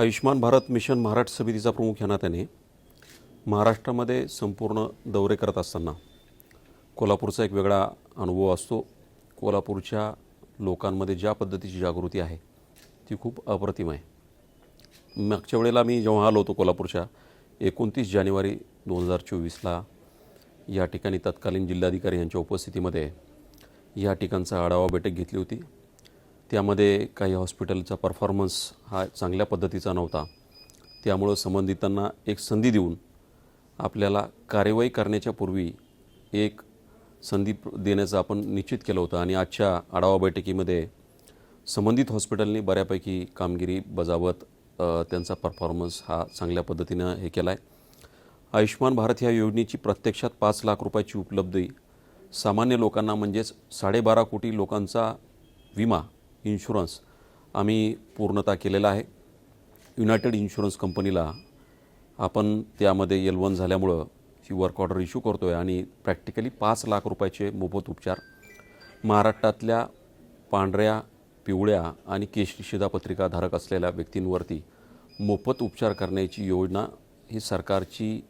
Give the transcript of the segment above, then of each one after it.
Ayushman Bharat mission Maharashtra समितीचा प्रमुख या नात्याने महाराष्ट्रामध्ये संपूर्ण दौरे करत असताना कोल्हापूरचा एक वेगळा अनुभव असतो. कोल्हापूरच्या लोकांमध्ये ज्या पद्धतीची जागृती आहे ती खूप अप्रतिम आहे. मागच्या वेळेला मी जेव्हा आलो होतो कोल्हापूरच्या एकोणतीस जानेवारी दोन हजार चोवीसला या ठिकाणी तत्कालीन जिल्हाधिकारी यांच्या उपस्थितीमध्ये या ठिकाणचा आढावा बैठक घेतली होती. त्यामध्ये काही हॉस्पिटलचा परफॉर्मन्स हा चांगल्या पद्धतीचा नव्हता. त्यामुळं संबंधितांना एक संधी देऊन आपल्याला कार्यवाही करण्याच्या पूर्वी एक संधी देण्याचं आपण निश्चित केलं होतं आणि आजच्या आढावा बैठकीमध्ये संबंधित हॉस्पिटलने बऱ्यापैकी कामगिरी बजावत त्यांचा परफॉर्मन्स हा चांगल्या पद्धतीनं हे केला आहे आयुष्यमान भारत ह्या योजनेची प्रत्यक्षात पाच लाख रुपयाची उपलब्धी सामान्य लोकांना म्हणजेच साडेबारा कोटी लोकांचा विमा इन्शुरन्स. आम्ही पूर्णता केलेला आहे. युनायटेड इन्शुरन्स कंपनीला आपण त्यामध्ये एल वन झाल्यामुळं ही वर्क ऑर्डर इश्यू करतो आहे आणि प्रॅक्टिकली पाच लाख रुपयाचे मोफत उपचार. महाराष्ट्रातल्या पांढऱ्या पिवळ्या आणि केशरी शिधापत्रिकाधारक असलेल्या व्यक्तींवरती मोफत उपचार करण्याची योजना ही सरकारची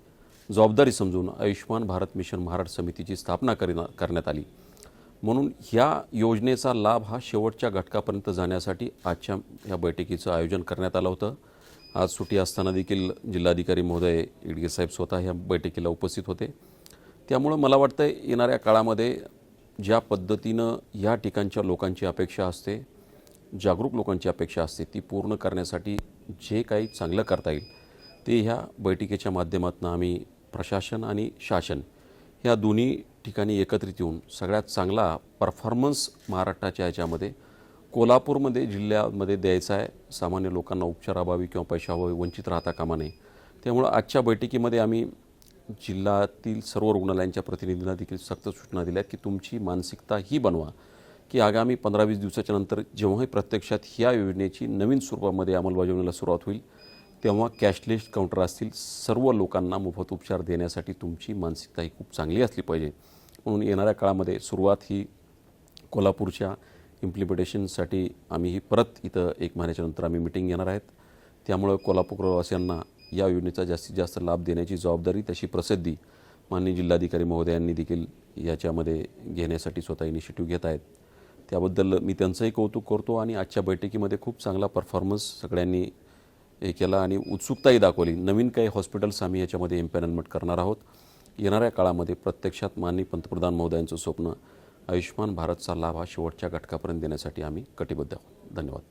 जबाबदारी समजून आयुष्यमान भारत मिशन महाराष्ट्र समितीची स्थापना करीना करण्यात आली. म्हणून ह्या योजनेचा लाभ हा शेवटच्या घटकापर्यंत जाण्यासाठी आजच्या या बैठकीचं आयोजन करण्यात आलं होतं. आज सुट्टी असताना देखील जिल्हाधिकारी महोदय इडगे साहेब स्वतः ह्या बैठकीला उपस्थित होते. त्यामुळं मला वाटतं येणाऱ्या काळामध्ये ज्या पद्धतीनं या ठिकाणच्या लोकांची अपेक्षा असते जागरूक लोकांची अपेक्षा असते ती पूर्ण करण्यासाठी जे काही चांगलं करता येईल ते ह्या बैठकीच्या माध्यमातून आम्ही प्रशासन आणि शासन ह्या दोन्ही ठिकाणी एकत्रित येऊन सगळ्यात चांगला परफॉर्मन्स महाराष्ट्राच्या ह्याच्यामध्ये कोल्हापूरमध्ये जिल्ह्यामध्ये द्यायचा आहे. सामान्य लोकांना उपचाराभावी किंवा पैशाभावी वंचित राहता कामा नये. त्यामुळं आजच्या बैठकीमध्ये आम्ही जिल्ह्यातील सर्व रुग्णालयांच्या प्रतिनिधींना देखील सक्त सूचना दिल्या की तुमची मानसिकता ही बनवा की आगामी पंधरा वीस दिवसाच्या नंतर जेव्हाही प्रत्यक्षात ह्या योजनेची नवीन स्वरूपामध्ये अंमलबजावणीला सुरुवात होईल तेव्हा कॅशलेस काउंटर असतील. सर्व लोकांना मोफत उपचार देण्यासाठी तुमची मानसिकता ही खूप चांगली असली पाहिजे. म्हणून येणाऱ्या काळामध्ये सुरुवात ही कोल्हापूरच्या इम्प्लिमेंटेशनसाठी आम्ही ही परत इथं एक महिन्याच्या नंतर आम्ही मिटिंग घेणार आहेत. त्यामुळं कोल्हापूरवासियांना या योजनेचा जास्तीत जास्त लाभ देण्याची जबाबदारी तशी प्रसिद्धी माननीय जिल्हाधिकारी महोदयांनी देखील याच्यामध्ये घेण्यासाठी स्वतः इनिशिएटिव्ह घेत आहेत. त्याबद्दल मी त्यांचंही कौतुक करतो आणि आजच्या बैठकीमध्ये खूप चांगला परफॉर्मन्स सगळ्यांनी हे केला आणि उत्सुकताही दाखवली. नवीन काही हॉस्पिटल्स आम्ही याच्यामध्ये एम्पॅनलमेंट करणार आहोत. येणाऱ्या काळामध्ये प्रत्यक्षात माननीय पंतप्रधान महोदयांचं स्वप्न आयुष्यमान भारतचा लाभ हा शेवटच्या घटकापर्यंत देण्यासाठी आम्ही कटिबद्ध आहोत. धन्यवाद.